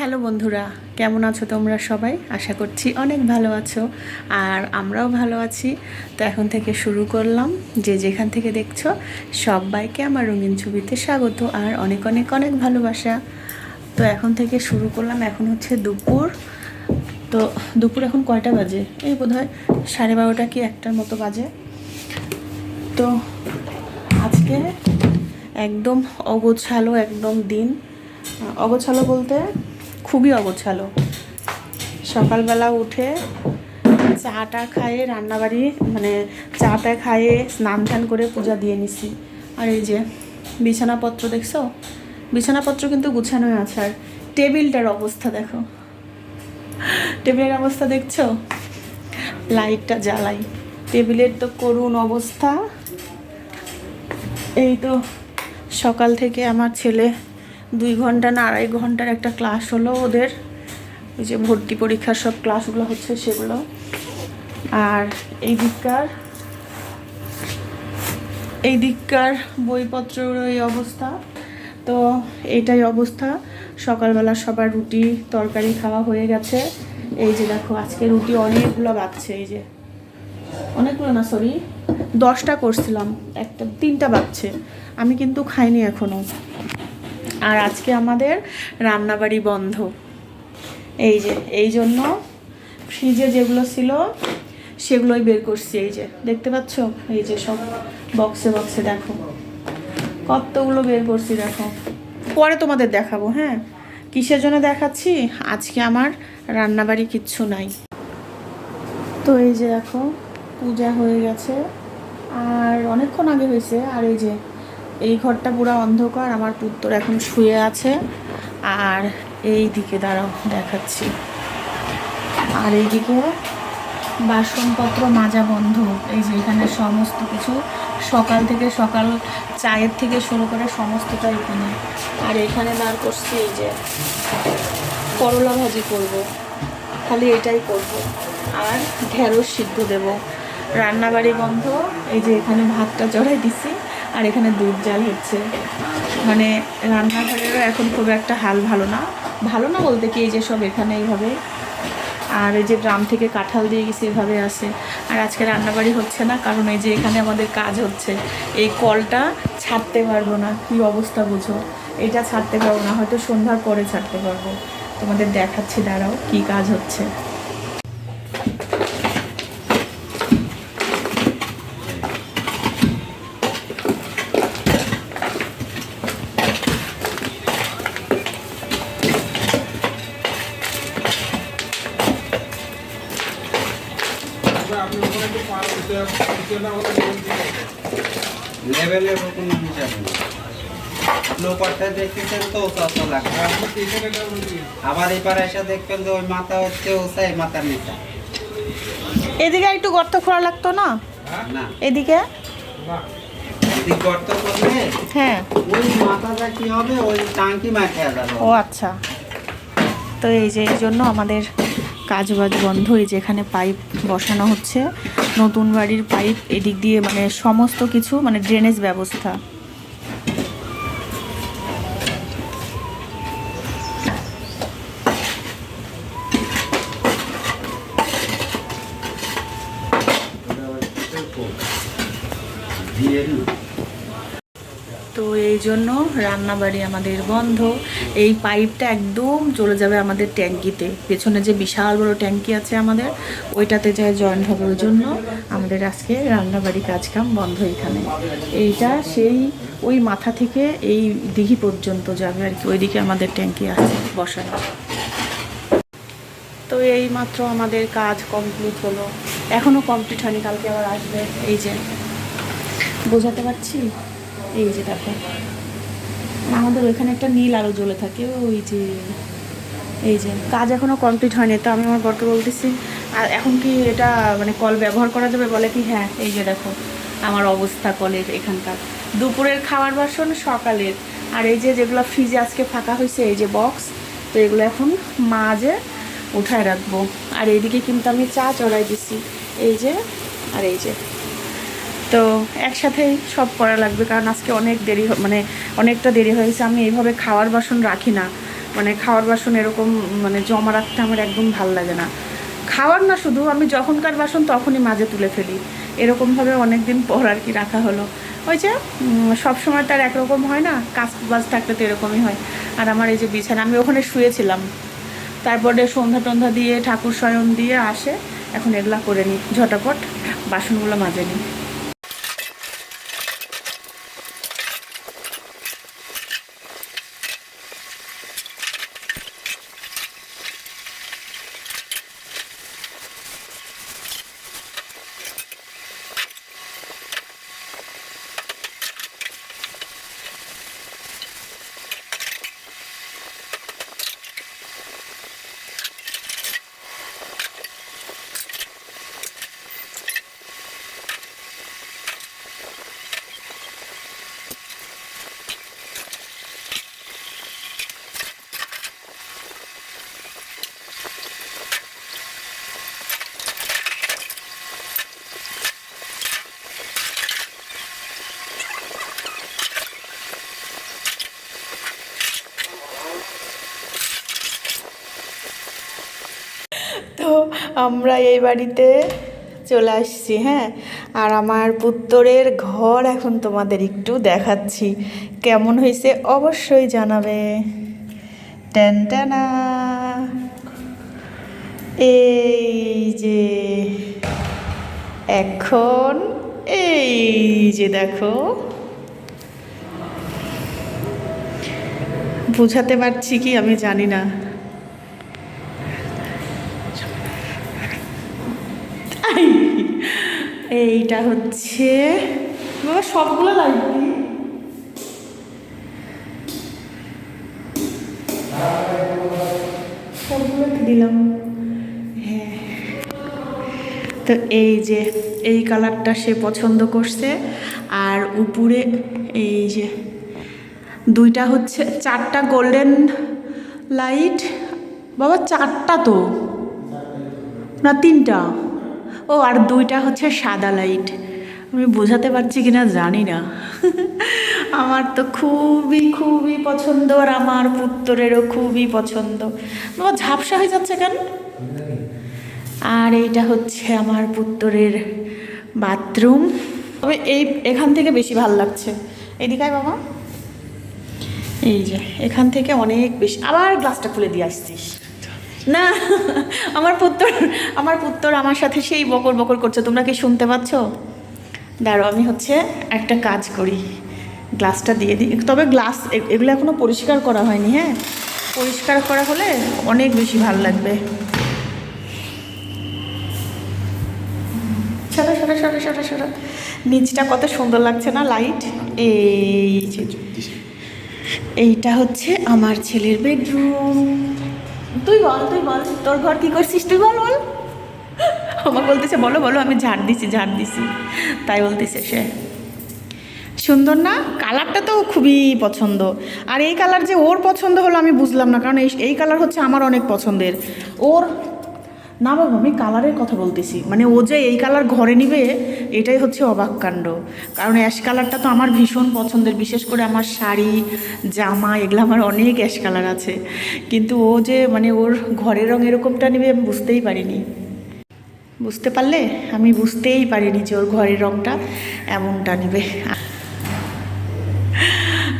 Hello বন্ধুরা, কেমন আছো তোমরা সবাই? আশা করছি অনেক ভালো আছো আর আমরাও ভালো আছি। তো এখন থেকে শুরু করলাম। যে যেখান থেকে দেখছ, সবাইকে আমার রঙিন ছবিতে স্বাগত আর অনেক অনেক অনেক ভালোবাসা। তো এখন থেকে শুরু করলাম। এখন হচ্ছে দুপুর। তো দুপুর এখন কয়টা বাজে? এই বোধ হয় সাড়ে বারোটা কি একটার মতো বাজে। তো আজকে একদম অগোছালো একদম দিন। অগোছালো বলতে খুবই অগোছালো। সকালবেলা উঠে চাটা খাইয়ে রান্নাবাড়ি মানে চাটা খাইয়ে স্নান টান করে পূজা দিয়ে নিছি। আর এই যে বিছানাপত্র দেখছ? বিছানাপত্র কিন্তু গুছানোই আছে। আর টেবিলটার অবস্থা দেখো। টেবিলের অবস্থা দেখছ? লাইটটা জ্বালাই। টেবিলের তো করুণ অবস্থা। এই তো সকাল থেকে আমার ছেলে দুই ঘণ্টা না আড়াই ঘণ্টার একটা ক্লাস হলো ওদের। ওই যে ভর্তি পরীক্ষার সব ক্লাসগুলো হচ্ছে সেগুলো। আর এই দিককার এই দিককার বইপত্রের এই অবস্থা। তো এইটাই অবস্থা। সকালবেলা সবার রুটি, তরকারি খাওয়া হয়ে গেছে। এই যে দেখো, আজকে রুটি অনেকগুলো বাচ্চে এই যে। অনেকগুলো না সরি দশটা করছিলাম। একটা, তিনটা বাচ্চে আমি কিন্তু খাইনি এখনও আর আজকে আমাদের রান্নাবাড়ি বন্ধ। এই যে, এই জন্য ফ্রিজে যেগুলো ছিল, সেগুলোই বের করছি এই যে। দেখতে পাচ্ছ? এই যে সব বক্সে বক্সে দেখো। কতগুলো বের করছি দেখো। পরে তোমাদের দেখাবো হ্যাঁ? কিসের জন্য দেখাচ্ছি? আজকে আমার রান্নাবাড়ি কিচ্ছু নাই। তো এই যে দেখো, পূজা হয়ে গেছে। আর অনেকক্ষণ আগে হয়েছে, আর এই যে এই ঘরটা পুরো অন্ধকার, আমার পুত্র এখন শুয়ে আছে। আর এই দিকে দাঁড়াও, দেখাচ্ছি। আর এইদিকে বাসনপত্র মাজা বন্ধ। এই যে এখানে সমস্ত কিছু, সকাল থেকে সকাল চায়ের থেকে শুরু করে সমস্তটা এখানে। আর এখানে দাঁড় করছি এই যে করলা ভাজি করব। খালি এটাই করব। আর ঢেঁড়স সিদ্ধ দেব। রান্নাবাড়ি বন্ধ। এই যে এখানে ভাতটা চড়াই দিছি। আর এখানে দুধ জাল হচ্ছে। মানে রান্নাঘরেরও এখন খুব একটা হাল ভালো না। ভালো না বলতে কি, এই যে সব এখানে এইভাবে। আর এই যে গ্রাম থেকে কাঁঠাল দিয়ে গেছি, এভাবে আসে আর আজকে রান্নাবাড়ি হচ্ছে না, কারণ এই যে এখানে আমাদের কাজ হচ্ছে। এই কলটা ছাড়তে পারব না, কি অবস্থা বুঝো? এটা ছাড়তে পারব না, হয়তো সন্ধ্যার পরে ছাড়তে পারব। তোমাদের দেখাচ্ছি, দাঁড়াও, কি কাজ হচ্ছে। লেভেলের দেখতেছেন তো লাগবে। আবার এবার এসে দেখবেন যে ওই মাথা হচ্ছে ওসাই মাথার নিচা। এদিকে একটু গর্ত খোলা লাগতো না? না। এদিকে? গর্ত করলে হ্যাঁ। ওই মাথাটা কি হবে? ওই টাঙ্কি মাঠে যাবে ও আচ্ছা। তো এই যে এই জন্য আমাদের কাজ বাজ বন্ধ এই যেখানে পাইপ বসানো হচ্ছে নতুন বাড়ির পাইপ এদিক দিয়ে মানে সমস্ত কিছু মানে ড্রেনেজ ব্যবস্থা। এই জন্য, রান্নাবাড়ি আমাদের বন্ধ। এই পাইপটা একদম চলে যাবে আমাদের ট্যাঙ্কিতে। পেছনে যে বিশাল বড় ট্যাঙ্কি আছে আমাদের, ওইটাতে যায় জয়েন্ট হবে ওই জন্য আমাদের আজকে রান্নাবাড়ি কাজকাম বন্ধ এখানে। এইটা সেই ওই মাথা থেকে এই দিঘি পর্যন্ত যাবে আর কি, ওইদিকে আমাদের ট্যাঙ্কি আছে বসানো তো এই মাত্র আমাদের কাজ কমপ্লিট হলো। এখনও কমপ্লিট হয়নি, কালকে আবার আসবে। এই যে, বোঝাতে পারছি? এই যে দেখো। আমাদের ওইখানে একটা নীল আলো জ্বলে থাকে, ওই যে, এই যে। কাজ এখনও কমপ্লিট হয়নি, তো আমি আমার বরকে বলতেছি, আর এখন কি এটা মানে কল ব্যবহার করা যাবে? বলে কি হ্যাঁ এই যে দেখো, আমার অবস্থা কলের এখানকার। দুপুরের খাবার বাসন, সকালের। আর এই যে যেগুলো ফ্রিজে আজকে ফাঁকা হয়েছে, এই যে বক্স তো এগুলো এখন মাঝে উঠায় রাখব। আর এইদিকে কিন্তু আমি চা চড়াই দিছি। এই যে, আর এই যে। তো একসাথেই সব করা লাগবে কারণ আজকে অনেক দেরি মানে অনেকটা দেরি হয়েছে আমি এইভাবে খাওয়ার বাসন রাখি না। মানে খাওয়ার বাসন এরকম মানে জমা রাখতে আমার একদম ভালো লাগে না। খাওয়ার না শুধু আমি যখনকার বাসন তখনই মাঝে তুলে ফেলি। এরকমভাবে অনেক দিন পর আর কি রাখা হলো। ওই যে উম, সব সময় তার একরকম হয় না কাজ বাজ থাকলে তো এরকমই হয়। আর আমার এই যে বিছানা আমি ওখানে শুয়েছিলাম। তারপরে সন্ধ্যা টন্ধা দিয়ে ঠাকুর শয়ন দিয়ে আসে। এখন এগুলা করে নিই ঝটাপট বাসনগুলো মাজে নিই তো আমরা এই বাড়িতে চলে আসছি হ্যাঁ? আর আমার পুত্তরের ঘর এখন তোমাদের একটু দেখাচ্ছি। কেমন হয়েছে অবশ্যই জানাবে। টেনা এই যে, এখন এই যে দেখো। বুঝাতে পারছি কি আমি জানি না। এইটা হচ্ছে সবগুলো লাগবে দিলাম। হ্যাঁ। তো এই যে, এই কালারটা সে পছন্দ করছে। আর উপরে এই যে, দুইটা হচ্ছে, চারটা গোল্ডেন লাইট বাবা, চারটা তো? না, তিনটা? ও, আর দুইটা হচ্ছে সাদা লাইট। আমি বোঝাতে পারছি কিনা জানি না। আমার তো খুবই খুবই পছন্দ, আর আমার পুত্তরেরও খুবই পছন্দ। বাবা ঝাপসা হয়ে যাচ্ছে কেন? আর এইটা হচ্ছে আমার পুত্তরের বাথরুম। তবে এই, এখান থেকে বেশি ভালো লাগছে। এদিকে আয় বাবা। এই যে, এখান থেকে অনেক বেশি। আবার গ্লাসটা খুলে দিয়ে আসছিস। না আমার পুত্র আমার পুত্র আমার সাথে সেই বকর বকর করছে। তোমরা কি শুনতে পাচ্ছ? দাঁড়ো আমি হচ্ছে একটা কাজ করি। গ্লাসটা দিয়ে দিই তবে গ্লাস এগুলো এখনও পরিষ্কার করা হয়নি হ্যাঁ? পরিষ্কার করা হলে অনেক বেশি ভালো লাগবে। সরো সরো সরা সরো সরো। নিচটা কত সুন্দর লাগছে না লাইট এই এইটা হচ্ছে আমার ছেলের বেডরুম তুই বল তুই বল, তোর ঘর কি করছিস? তুই বল বল। আমার বলতেছে, বলো বলো, আমি ঝাড় দিছি ঝাড় দিছি। তাই বলতেছে সে। সুন্দর না? কালারটা তো খুবই পছন্দ। আর এই কালার যে ওর পছন্দ হলো আমি বুঝলাম না, কারণ এই কালার হচ্ছে আমার অনেক পছন্দের। ওর না বাবা, আমি কালারের কথা বলতেছি। মানে ও যে এই কালার ঘরে নিবে, এটাই হচ্ছে অবাক কাণ্ড। কারণ অ্যাশ কালারটা তো আমার ভীষণ পছন্দের, বিশেষ করে আমার শাড়ি, জামা, এগুলো আমার অনেক অ্যাশ কালার আছে। কিন্তু ও যে মানে ওর ঘরের রঙ এরকমটা নেবে, আমি বুঝতেই পারিনি। বুঝতে পারলে? আমি বুঝতেই পারিনি যে ওর ঘরের রঙটা এমনটা নেবে।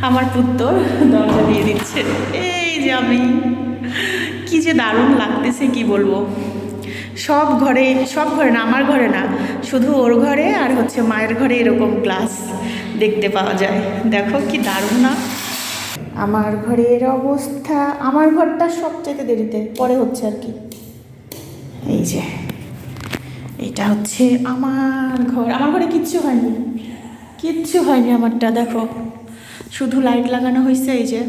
আমার পুত্র দরজা দিয়ে দিচ্ছে। এই যে আমি, কি যে দারুণ লাগতেছে, কি বলব? সব ঘরে সব ঘরে না, আমার ঘরে না, শুধু ওর ঘরে আর হচ্ছে মায়ের ঘরে এরকম গ্লাস দেখতে পাওয়া যায়। দেখো কি দারুণ না? আমার ঘরের অবস্থা, আমার ঘরটা সবচেয়ে দেরিতে, পরে হচ্ছে আর কি। এই যে, এটা হচ্ছে আমার ঘর। আমার ঘরে কিচ্ছু হয়নি। কিচ্ছু হয়নি আমারটা, দেখো। শুধু লাইট লাগানো হয়েছে এই যে।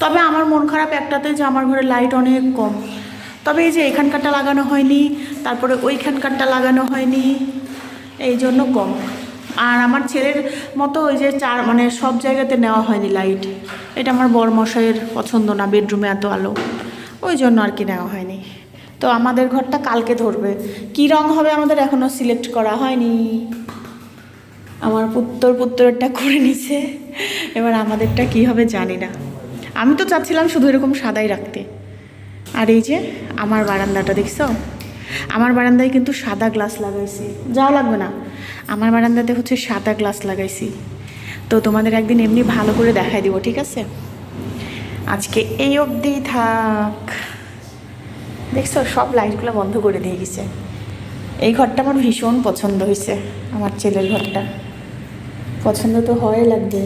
তবে আমার মন খারাপ একটাতে যে আমার ঘরে লাইট অনেক কম। তবে এই যে এখানকারটা লাগানো হয়নি, তারপরে ওইখানকারটা লাগানো হয়নি, এই জন্য কম। আর আমার ছেলের মতো ওই যে চার মানে সব জায়গাতে নেওয়া হয়নি লাইট। এটা আমার বর মশাইয়ের পছন্দ না, বেডরুমে এত আলো। ওই জন্য আর কি নেওয়া হয়নি। তো আমাদের ঘরটা কালকে ধরবে। কী রং হবে আমাদের এখনও সিলেক্ট করা হয়নি। আমার পুত্তর পুত্তরটা করে নিছে। এবার আমাদেরটা কি হবে জানি না। আমি তো চাচ্ছিলাম শুধু এরকম সাদাই রাখতে। আর এই যে আমার বারান্দাটা, দেখছ? আমার বারান্দায় কিন্তু সাদা গ্লাস লাগাইছি। যাও লাগবে না। আমার বারান্দাতে হচ্ছে সাদা গ্লাস লাগাইছি। তো তোমাদের একদিন এমনি ভালো করে দেখাই দিব, ঠিক আছে? আজকে এই অবধি থাক। দেখছ, সব লাইটগুলো বন্ধ করে দিয়ে গেছে। এই ঘরটা আমার ভীষণ পছন্দ হয়েছে, আমার ছেলের ঘরটা। পছন্দ তো হয় লাগবে।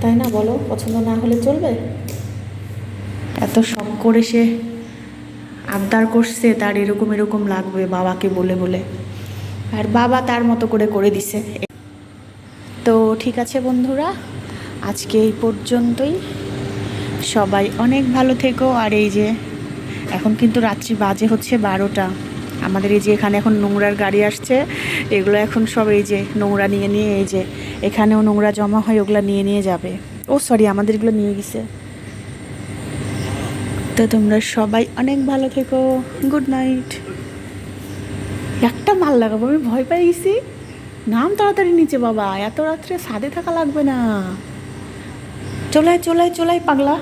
তাই না বলো, পছন্দ না হলে চলবে? এত শখ করে সে আবদার করছে, তার এরকম এরকম লাগবে, বাবাকে বলে বলে। আর বাবা তার মতো করে করে দিছে। তো ঠিক আছে বন্ধুরা, আজকে এই পর্যন্তই। সবাই অনেক ভালো থেকো, আর এই যে এখন কিন্তু রাত্রি বাজে হচ্ছে বারোটা। আমাদের এই যে এখানে এখন নোংরার গাড়ি আসছে, এগুলো এখন সব এই যে নোংরা নিয়ে নিয়ে, এই যে এখানেও নোংরা জমা হয়, ওগুলো নিয়ে নিয়ে যাবে। ও সরি আমাদের এগুলো নিয়ে গেছে। তো তোমরা সবাই অনেক ভালো থেকো। গুড নাইট একটা মাল লাগাবো, আমি ভয় পাই গেছি নাম তাড়াতাড়ি নিচে বাবা, এত রাত্রে সাদে থাকা লাগবে না। চলে চলে চলাই পাগলা।